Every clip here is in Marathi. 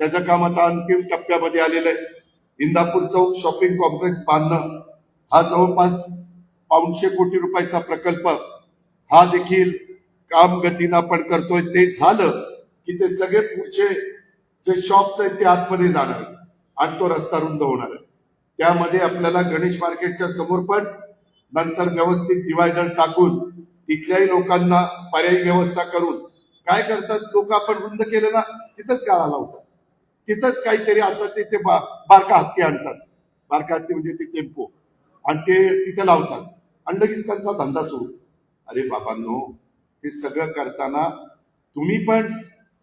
त्याचं काम आता अंतिम टप्प्यामध्ये आलेलं आहे. इंदापूर चौक शॉपिंग कॉम्प्लेक्स बांधणं हा जवळपास पाऊनशे कोटी रुपयाचा प्रकल्प हा देखील काम गतीनं आपण करतोय. ते झालं की ते सगळे पुढचे जे शॉप्स आहेत ते आतमध्ये जाणार आणि तो रस्ता रुंद होणार आहे. त्यामध्ये आपल्याला गणेश मार्केटच्या समोर पण नंतर व्यवस्थित डिवायडर टाकून तिथल्याही लोकांना पर्यायी व्यवस्था करून काय करतात? लोक आपण रुंद केलं ना तिथंच गाळा लावतात. तिथंच काहीतरी आता ते ते बा- बारका हत्ती आणतात. बारका हत्ती म्हणजे ते टेम्पो. आणि ते तिथे लावतात. आणि लगेच त्यांचा धंदा सुरू. अरे बाबांनो हे सगळं करताना तुम्ही पण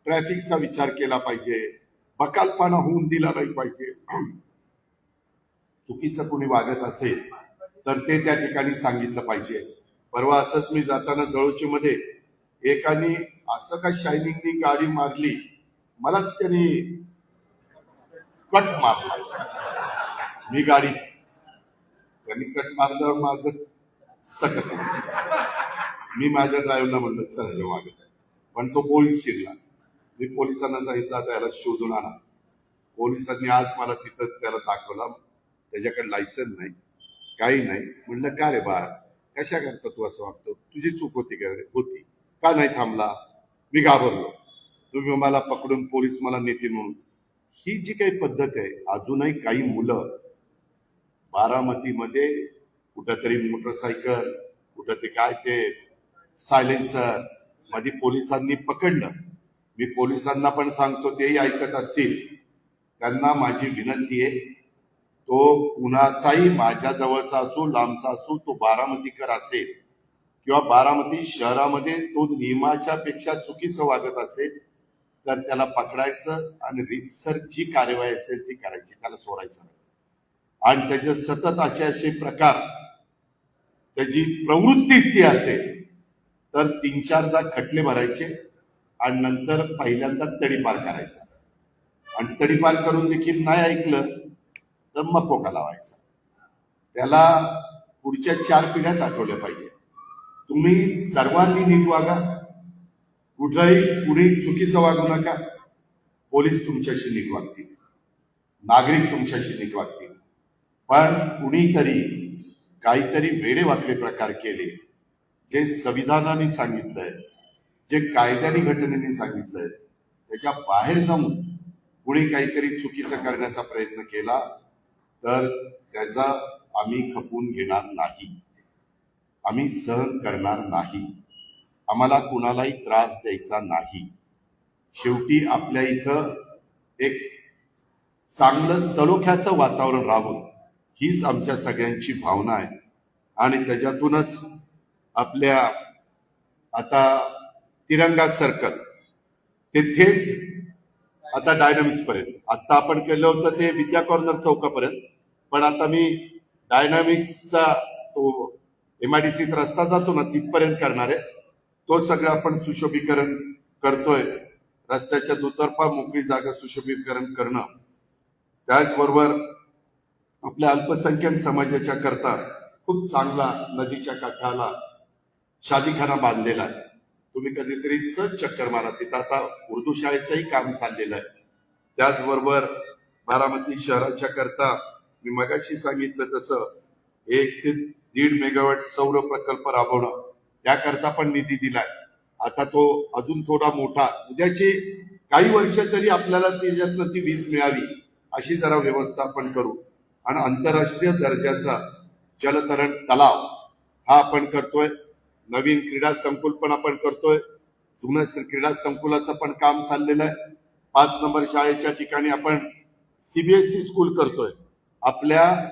ट्रॅफिकचा विचार केला पाहिजे. बकालपणा होऊन दिला नाही पाहिजे. चुकीचं कोणी वागत असेल तर ते त्या ठिकाणी सांगितलं पाहिजे. परवा असंच मी जाताना जळोची मध्ये एकाने असं का शायनिंगनी गाडी मारली. मलाच त्यांनी कट मारला मी गाडी त्यांनी कट मारल्यावर माझं सकत मी माझ्या ड्रायव्हरला म्हणलं चल हे पण तो पोलीस शिरला. मी पोलिसांना सांगितलं त्याला शोधून आणा. पोलिसांनी आज मला तिथं त्याला दाखवला. त्याच्याकडे लायसन नाही काही नाही. म्हणलं का रे बा कशा करता तू असं वागतो? तुझी चूक होती का रे? होती. का नाही थांबला? मी घाबरलो. तुम्ही मला पकडून पोलीस मला नेते म्हणून ही जी काही पद्धत आहे अजूनही काही मुलं बारामतीमध्ये कुठंतरी मोटरसायकल कुठं ते काय ते सायलेन्सरमध्ये पोलिसांनी पकडलं. मी पोलिसांना पण सांगतो तेही ऐकत असतील. त्यांना माझी विनंती आहे तो कुणाचाही माझ्या जवळचा असो लांबचा असो तो बारामतीकर असेल किंवा बारामती शहरामध्ये तो नियमाच्या पेक्षा चुकीचं वागत असेल तर त्याला पकडायचं आणि रितसर जी कार्यवाही असेल ती करायची त्याला सोडायचं नाही. आणि त्याचे सतत असे असे प्रकार त्याची प्रवृत्तीच ती असेल तर तीन चारदा खटले भरायचे आणि नंतर पहिल्यांदा तडीपार करायचा. आणि तडीपार करून देखील नाही ऐकलं तर मकोका लावायचा. त्याला पुढच्या चार पिढ्याच आठवल्या पाहिजे. तुम्ही सर्वांनी नीट वागा. कुठलाही कुणी चुकीचं वागू नका. पोलीस तुमच्याशी नीट वागतील. नागरिक तुमच्याशी नीट वागतील. पण कुणीतरी काहीतरी वेडे वाकले प्रकार केले जे संविधानाने सांगितलंय जे कायद्याने घटनेने सांगितलंय त्याच्या बाहेर जाऊन कुणी काहीतरी चुकीचं करण्याचा प्रयत्न केला तर त्याचा आम्ही खपून घेणार नाही. आम्ही सहन करणार नाही. आम्हाला कुणालाही त्रास द्यायचा नाही. शेवटी आपल्या इथं एक चांगलं सलोख्याचं वातावरण राहावं हीच आमच्या सगळ्यांची भावना आहे. आणि त्याच्यातूनच आपल्या आता तिरंगा सर्कल ते थेट आता डायनामिक्स पर्यंत. आता आपण केलं होतं ते विद्या कॉर्नर चौकापर्यंत पण आता मी डायनामिक्सचा तो एम आय डी सीत रस्ता जातो ना तिथपर्यंत करणार आहे. तो सगळं आपण सुशोभीकरण करतोय. रस्त्याच्या दुतर्फा मोकळी जागा सुशोभीकरण करणं. त्याचबरोबर आपल्या अल्पसंख्याक समाजाच्या करता खूप चांगला नदीच्या काठाला शादीखाना बांधलेला आहे. तुम्ही कधीतरी सहज चक्कर मारा. तिथं आता उर्दू शाळेचंही काम चाललेलं आहे. त्याचबरोबर बारामती शहराच्या करता मी मगाशी सांगितलं तसं एक ते दीड मेगावॅट सौर प्रकल्प राबवणं. त्याकरता पण निधी दिलाय. आता तो अजून थोडा मोठा उद्याची काही वर्ष तरी आपल्याला त्याच्यातनं ती वीज मिळावी अशी जरा व्यवस्था आपण करू. आणि आंतरराष्ट्रीय दर्जाचा जलतरण तलाव हा आपण करतोय. नवीन क्रीडा संकुल पण आपण करतोय. जुनं क्रीडा संकुलाचं पण काम चाललेलं आहे. पाच नंबर शाळेच्या ठिकाणी आपण सीबीएसई स्कूल करतोय. आपल्या